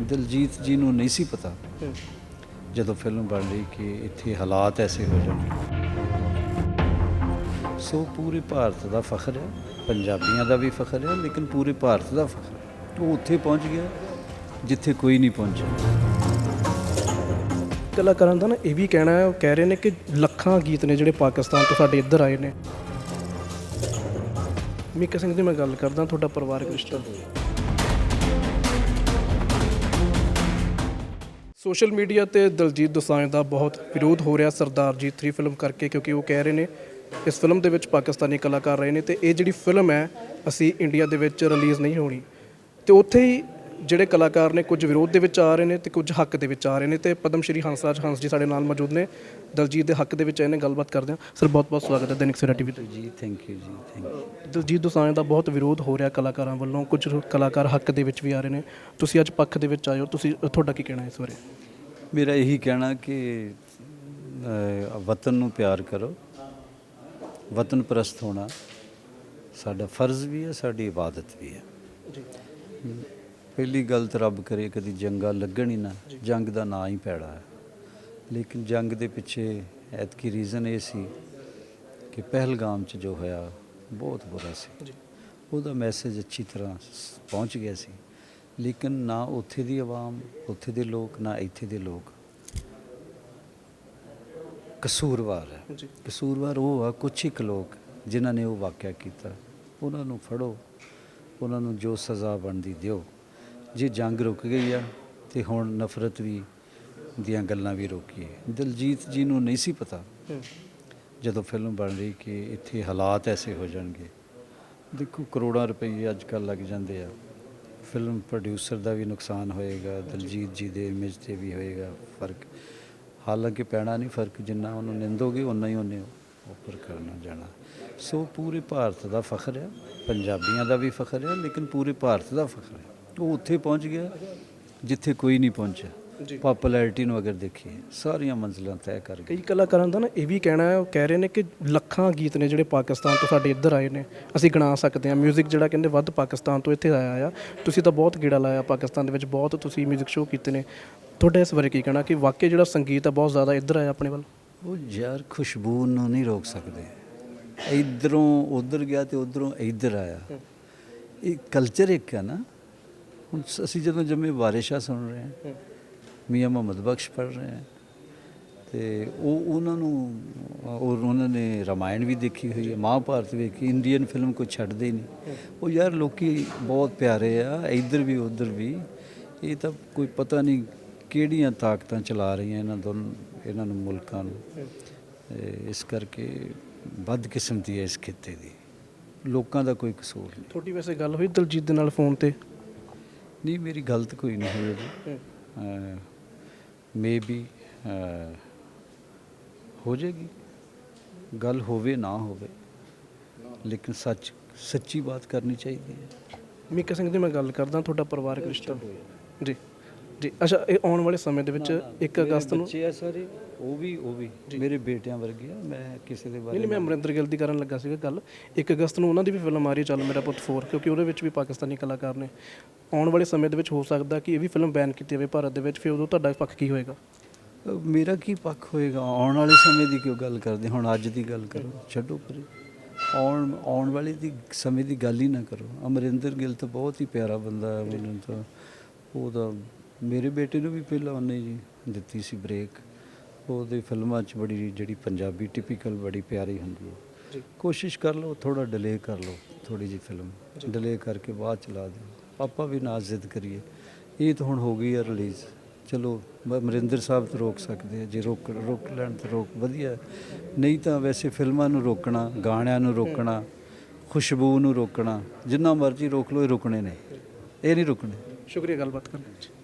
ਦਿਲਜੀਤ ਜੀ ਨੂੰ ਨਹੀਂ ਸੀ ਪਤਾ ਜਦੋਂ ਫਿਲਮ ਬਣ ਰਹੀ ਕਿ ਇੱਥੇ ਹਾਲਾਤ ਐਸੇ ਹੋ ਜਾਣਗੇ ਸੋ ਪੂਰੇ ਭਾਰਤ ਦਾ ਫਖਰ ਹੈ ਪੰਜਾਬੀਆਂ ਦਾ ਵੀ ਫਖਰ ਹੈ ਲੇਕਿਨ ਪੂਰੇ ਭਾਰਤ ਦਾ ਫਖਰ ਉਹ ਉੱਥੇ ਪਹੁੰਚ ਗਿਆ ਜਿੱਥੇ ਕੋਈ ਨਹੀਂ ਪਹੁੰਚਿਆ। ਕਲਾਕਾਰਾਂ ਦਾ ਨਾ ਇਹ ਵੀ ਕਹਿਣਾ ਹੈ ਉਹ ਕਹਿ ਰਹੇ ਨੇ ਕਿ ਲੱਖਾਂ ਗੀਤ ਨੇ ਜਿਹੜੇ ਪਾਕਿਸਤਾਨ ਤੋਂ ਸਾਡੇ ਇੱਧਰ ਆਏ ਨੇ। ਮੀਕਾ ਸਿੰਘ ਦੀ ਮੈਂ ਗੱਲ ਕਰਦਾ ਤੁਹਾਡਾ ਪਰਿਵਾਰਕ ਰਿਸ਼ਤਾ। ਸੋਸ਼ਲ ਮੀਡੀਆ ਤੇ ਦਲਜੀਤ ਦੋਸਾਂਝ ਦਾ ਬਹੁਤ ਵਿਰੋਧ ਹੋ ਰਿਹਾ ਸਰਦਾਰ ਜੀ 3 ਫਿਲਮ ਕਰਕੇ, ਕਿਉਂਕਿ ਉਹ ਕਹਿ ਰਹੇ ਨੇ, ਇਸ ਫਿਲਮ ਦੇ ਵਿੱਚ ਪਾਕਿਸਤਾਨੀ ਕਲਾਕਾਰ ਰਹੇ ਨੇ ਤੇ ਇਹ ਜਿਹੜੀ ਫਿਲਮ ਹੈ, ਅਸੀਂ ਇੰਡੀਆ ਦੇ ਵਿੱਚ ਰਿਲੀਜ਼ ਨਹੀਂ ਹੋਣੀ। ਤੇ ਉੱਥੇ ਹੀ ਜਿਹੜੇ ਕਲਾਕਾਰ ਨੇ ਕੁਝ ਵਿਰੋਧ ਦੇ ਵਿੱਚ ਆ ਰਹੇ ਨੇ ਤੇ ਕੁਝ ਹੱਕ ਦੇ ਵਿੱਚ ਆ ਰਹੇ ਨੇ ਤੇ ਪਦਮ ਸ਼੍ਰੀ ਹੰਸਰਾਜ ਹੰਸ ਜੀ ਸਾਡੇ ਨਾਲ ਮੌਜੂਦ ਨੇ। ਦਲਜੀਤ ਦੇ ਹੱਕ ਦੇ ਵਿੱਚ ਇਹਨੇ ਗੱਲਬਾਤ ਕਰਦੇ ਹਾਂ। ਸਰ ਬਹੁਤ ਬਹੁਤ ਸਵਾਗਤ ਹੈ ਦੈਨਿਕ ਸਵੇਰਾ ਟੀਵੀ ਤੇ। ਜੀ ਥੈਂਕ ਯੂ ਜੀ ਥੈਂਕ ਯੂ ਦਲਜੀਤ ਦੋਸਾਂਝ ਦਾ ਬਹੁਤ ਵਿਰੋਧ ਹੋ ਰਿਹਾ ਕਲਾਕਾਰਾਂ ਵੱਲੋਂ। ਕੁਝ ਕਲਾਕਾਰ ਹੱਕ ਦੇ ਵਿੱਚ ਵੀ ਆ ਰਹੇ ਨੇ। ਤੁਸੀਂ ਅੱਜ ਪੱਖ ਦੇ ਵਿੱਚ ਆਏ ਹੋ ਤੁਸੀਂ ਤੁਹਾਡਾ ਕੀ ਕਹਿਣਾ ਹੈ ਇਸ ਬਾਰੇ? ਮੇਰਾ ਇਹੀ ਕਹਿਣਾ ਕਿ ਵਤਨ ਨੂੰ ਪਿਆਰ ਕਰੋ। ਵਤਨ ਪ੍ਰਸਤ ਹੋਣਾ ਸਾਡਾ ਫਰਜ਼ ਵੀ ਹੈ ਸਾਡੀ ਇਬਾਦਤ ਵੀ ਹੈ। ਜੀ। ਪਹਿਲੀ ਗੱਲ ਤਾਂ ਰੱਬ ਕਰੇ ਕਦੀ ਜੰਗਾਂ ਲੱਗਣ ਹੀ ਨਾ ਜੰਗ ਦਾ ਨਾਂ ਹੀ ਪੈੜਾ ਹੈ। ਲੇਕਿਨ ਜੰਗ ਦੇ ਪਿੱਛੇ ਐਤਕੀ ਰੀਜ਼ਨ ਇਹ ਸੀ ਕਿ ਪਹਿਲਗਾਮ 'ਚ ਜੋ ਹੋਇਆ ਬਹੁਤ ਬੁਰਾ ਸੀ। ਉਹਦਾ ਮੈਸੇਜ ਅੱਛੀ ਤਰ੍ਹਾਂ ਪਹੁੰਚ ਗਿਆ ਸੀ। ਲੇਕਿਨ ਨਾ ਉੱਥੇ ਦੀ ਆਵਾਮ ਉੱਥੇ ਦੇ ਲੋਕ ਨਾ ਇੱਥੇ ਦੇ ਲੋਕ ਕਸੂਰਵਾਰ ਹੈ। ਕਸੂਰਵਾਰ ਉਹ ਆ ਕੁਛ ਇੱਕ ਲੋਕ ਜਿਨ੍ਹਾਂ ਨੇ ਉਹ ਵਾਕਿਆ ਕੀਤਾ। ਉਹਨਾਂ ਨੂੰ ਫੜੋ ਉਹਨਾਂ ਨੂੰ ਜੋ ਸਜ਼ਾ ਬਣਦੀ ਦਿਓ। ਜੇ ਜੰਗ ਰੁਕ ਗਈ ਆ ਤੇ ਹੁਣ ਨਫ਼ਰਤ ਵੀ ਦੀਆਂ ਗੱਲਾਂ ਵੀ ਰੋਕੀਏ ਦਿਲਜੀਤ ਜੀ ਨੂੰ ਨਹੀਂ ਸੀ ਪਤਾ ਜਦੋਂ ਫਿਲਮ ਬਣ ਰਹੀ ਕਿ ਇੱਥੇ ਹਾਲਾਤ ਐਸੇ ਹੋ ਜਾਣਗੇ। ਦੇਖੋ ਕਰੋੜਾਂ ਰੁਪਏ ਅੱਜ ਕੱਲ੍ਹ ਲੱਗ ਜਾਂਦੇ ਆ। ਫਿਲਮ ਪ੍ਰੋਡਿਊਸਰ ਦਾ ਵੀ ਨੁਕਸਾਨ ਹੋਏਗਾ ਦਲਜੀਤ ਜੀ ਦੇ ਇਮੇਜ ਤੇ ਵੀ ਹੋਏਗਾ ਫ਼ਰਕ। ਹਾਲਾਂਕਿ ਪੈਣਾ ਨਹੀਂ ਫ਼ਰਕ ਜਿੰਨਾ ਉਹਨੂੰ ਨਿੰਦੋਗੇ ਉਨਾ ਹੀ ਉਹਨੇ ਉੱਪਰ ਕਰਨਾ ਜਾਣਾ। ਸੋ ਪੂਰੇ ਭਾਰਤ ਦਾ ਫਖਰ ਹੈ ਪੰਜਾਬੀਆਂ ਦਾ ਵੀ ਫਖਰ ਹੈ ਲੇਕਿਨ ਪੂਰੇ ਭਾਰਤ ਦਾ ਫਖਰ ਹੈ ਉਹ ਉੱਥੇ ਪਹੁੰਚ ਗਿਆ ਜਿੱਥੇ ਕੋਈ ਨਹੀਂ ਪਹੁੰਚਿਆ ਜੀ ਪਪੂਲੈਰਿਟੀ ਨੂੰ ਅਗਰ ਦੇਖੀਏ ਸਾਰੀਆਂ ਮੰਜ਼ਿਲਾਂ ਤੈਅ ਕਰ ਗਈ ਕਈ ਕਲਾਕਾਰਾਂ ਦਾ ਨਾ ਇਹ ਵੀ ਕਹਿਣਾ ਹੈ ਉਹ ਕਹਿ ਰਹੇ ਨੇ ਕਿ ਲੱਖਾਂ ਗੀਤ ਨੇ ਜਿਹੜੇ ਪਾਕਿਸਤਾਨ ਤੋਂ ਸਾਡੇ ਇੱਧਰ ਆਏ ਨੇ ਅਸੀਂ ਗਿਣਾ ਸਕਦੇ ਹਾਂ 뮤직 ਜਿਹੜਾ ਕਹਿੰਦੇ ਵੱਧ ਪਾਕਿਸਤਾਨ ਤੋਂ ਇੱਥੇ ਆਇਆ ਆ ਤੁਸੀਂ ਤਾਂ ਬਹੁਤ ਗੇੜਾ ਲਾਇਆ ਪਾਕਿਸਤਾਨ ਦੇ ਵਿੱਚ ਬਹੁਤ ਤੁਸੀਂ 뮤직 ਸ਼ੋਅ ਕੀਤੇ ਨੇ ਤੁਹਾਡਾ ਇਸ ਬਾਰੇ ਕੀ ਕਹਿਣਾ ਕਿ ਵਾਕਈ ਜਿਹੜਾ ਸੰਗੀਤ ਹੈ ਬਹੁਤ ਜ਼ਿਆਦਾ ਇੱਧਰ ਆਇਆ ਆਪਣੇ ਵੱਲ ਉਹ ਯਾਰ ਖੁਸ਼ਬੂ ਨੂੰ ਨਹੀਂ ਰੋਕ ਸਕਦੇ ਇਧਰੋਂ ਉਧਰ ਗਿਆ ਤੇ ਉਧਰੋਂ ਇੱਧਰ ਆਇਆ ਇਹ ਕਲਚਰ ਇੱਕ ਹੈ ਨਾ ਹੁਣ ਸ- ਅਸੀਂ ਜਦੋਂ ਜੰਮੇ ਵਾਰਿਸ਼ਾ ਸੁਣ ਰਹੇ ਹਾਂ। ਮੀਆਂ ਮੁਹੰਮਦ ਬਖਸ਼ ਪੜ੍ਹ ਰਹੇ ਹਾਂ। ਤੇ ਉਹ ਉਹਨਾਂ ਨੂੰ ਔਰ ਉਹਨਾਂ ਨੇ ਰਾਮਾਇਣ ਵੀ ਦੇਖੀ ਹੋਈ ਹੈ ਮਹਾਭਾਰਤ ਵੇਖੀ ਇੰਡੀਅਨ ਫਿਲਮ ਕੋਈ ਛੱਡਦੇ ਹੀ ਨਹੀਂ। ਉਹ ਯਾਰ ਲੋਕੀ ਬਹੁਤ ਪਿਆਰੇ ਆ ਇੱਧਰ ਵੀ ਉਧਰ ਵੀ। ਇਹ ਤਾਂ ਕੋਈ ਪਤਾ ਨਹੀਂ ਕਿਹੜੀਆਂ ਤਾਕਤਾਂ ਚਲਾ ਰਹੀਆਂ ਇਹਨਾਂ ਦੋਨੋਂ ਇਹਨਾਂ ਨੂੰ ਮੁਲਕਾਂ ਨੂੰ। ਤੇ ਇਸ ਕਰਕੇ ਵੱਧ ਕਿਸਮਤੀ ਹੈ ਇਸ ਖਿੱਤੇ ਦੀ। ਲੋਕਾਂ ਦਾ ਕੋਈ ਕਸੂਰ ਨਹੀਂ। ਤੁਹਾਡੀ ਵੈਸੇ ਗੱਲ ਹੋਈ ਦਲਜੀਤ ਦੇ ਨਾਲ ਫੋਨ ਤੇ? ਨਹੀਂ ਮੇਰੀ ਗਲਤ ਕੋਈ ਨਹੀਂ ਹੋਈ ਜੀ ਮੇਬੀ ਹੋ ਜਾਏਗੀ। ਗੱਲ ਹੋਵੇ ਨਾ ਹੋਵੇ ਲੇਕਿਨ ਸੱਚ ਸੱਚੀ ਬਾਤ ਕਰਨੀ ਚਾਹੀਦੀ ਹੈ। ਮੀਕਾ ਸਿੰਘ ਦੀ ਮੈਂ ਗੱਲ ਕਰਦਾ ਤੁਹਾਡਾ ਪਰਿਵਾਰਕ ਰਿਸ਼ਤਾ। ਜੀ। ਜੀ ਅੱਛਾ ਇਹ ਆਉਣ ਵਾਲੇ ਸਮੇਂ ਦੇ ਵਿੱਚ 1 ਅਗਸਤ ਨੂੰ ਬੱਚੇ ਆ ਸਾਰੇ ਉਹ ਵੀ ਉਹ ਵੀ ਮੇਰੇ ਬੇਟਿਆਂ ਵਰਗੇ ਆ ਮੈਂ ਕਿਸੇ ਦੇ ਬਾਰੇ ਨਹੀਂ ਮੈਂ ਅਮਰਿੰਦਰ ਗਿੱਲ ਦੀ ਕਰਨ ਲੱਗਾ ਸੀਗਾ ਗੱਲ। 1 ਅਗਸਤ ਨੂੰ ਉਹਨਾਂ ਦੀ ਵੀ ਫਿਲਮ ਆ ਰਹੀ ਚੱਲ ਮੇਰਾ ਪੁੱਤ 4 ਕਿਉਂਕਿ ਉਹਦੇ ਵਿੱਚ ਵੀ ਪਾਕਿਸਤਾਨੀ ਕਲਾਕਾਰ ਨੇ। ਆਉਣ ਵਾਲੇ ਸਮੇਂ ਦੇ ਵਿੱਚ ਹੋ ਸਕਦਾ ਕਿ ਇਹ ਵੀ ਫਿਲਮ ਬੈਨ ਕੀਤੀ ਜਾਵੇ ਭਾਰਤ ਦੇ ਵਿੱਚ ਫਿਰ ਉਦੋਂ ਤੁਹਾਡਾ ਪੱਖ ਕੀ ਹੋਏਗਾ? ਮੇਰਾ ਕੀ ਪੱਖ ਹੋਏਗਾ? ਆਉਣ ਵਾਲੇ ਸਮੇਂ ਦੀ ਕਿਉਂ ਗੱਲ ਕਰਦੇ? ਹੁਣ ਅੱਜ ਦੀ ਗੱਲ ਕਰੋ ਛੱਡੋ ਪਰੇ। ਆਉਣ ਆਉਣ ਵਾਲੇ ਦੀ ਸਮੇਂ ਦੀ ਗੱਲ ਹੀ ਨਾ ਕਰੋ। ਅਮਰਿੰਦਰ ਗਿੱਲ ਤਾਂ ਬਹੁਤ ਹੀ ਪਿਆਰਾ ਬੰਦਾ ਹੈ ਮੈਨੂੰ ਤਾਂ ਉਹਦਾ ਮੇਰੇ ਬੇਟੇ ਨੂੰ ਵੀ ਪਹਿਲਾਂ ਉਹਨੇ ਜੀ ਦਿੱਤੀ ਸੀ ਬ੍ਰੇਕ ਉਹਦੇ ਫਿਲਮਾਂ 'ਚ ਬੜੀ ਜਿਹੜੀ ਪੰਜਾਬੀ ਟਿਪੀਕਲ ਬੜੀ ਪਿਆਰੀ ਹੁੰਦੀ ਹੈ। ਜੀ। ਕੋਸ਼ਿਸ਼ ਕਰ ਲਓ ਥੋੜਾ ਡਿਲੇ ਕਰ ਲਓ ਥੋੜੀ ਜਿਹੀ ਫਿਲਮ ਡਿਲੇ ਕਰਕੇ ਬਾਅਦ ਚਲਾ ਦਿਓ। ਆਪਾਂ ਵੀ ਨਾ ਜ਼ਿੱਦ ਕਰੀਏ। ਇਹ ਤਾਂ ਹੁਣ ਹੋ ਗਈ ਹੈ ਰਿਲੀਜ਼ ਚਲੋ ਮ- ਅਮਰਿੰਦਰ ਸਾਹਿਬ ਤਾਂ ਰੋਕ ਸਕਦੇ ਆ। ਜੇ ਰੋਕ ਰੋਕ ਲੈਣ ਤਾਂ ਰੋਕ ਵਧੀਆ। ਨਹੀਂ ਤਾਂ ਵੈਸੇ ਫਿਲਮਾਂ ਨੂੰ ਰੋਕਣਾ ਗਾਣਿਆਂ ਨੂੰ ਰੋਕਣਾ ਖੁਸ਼ਬੂ ਨੂੰ ਰੋਕਣਾ ਜਿੰਨਾ ਮਰਜ਼ੀ ਰੋਕ ਲਓ ਇਹ ਰੁਕਣੇ ਨੇ। ਇਹ ਨਹੀਂ ਰੁਕਣੇ। ਸ਼ੁਕਰੀਆ ਗੱਲਬਾਤ ਕਰਨ ਲਈ।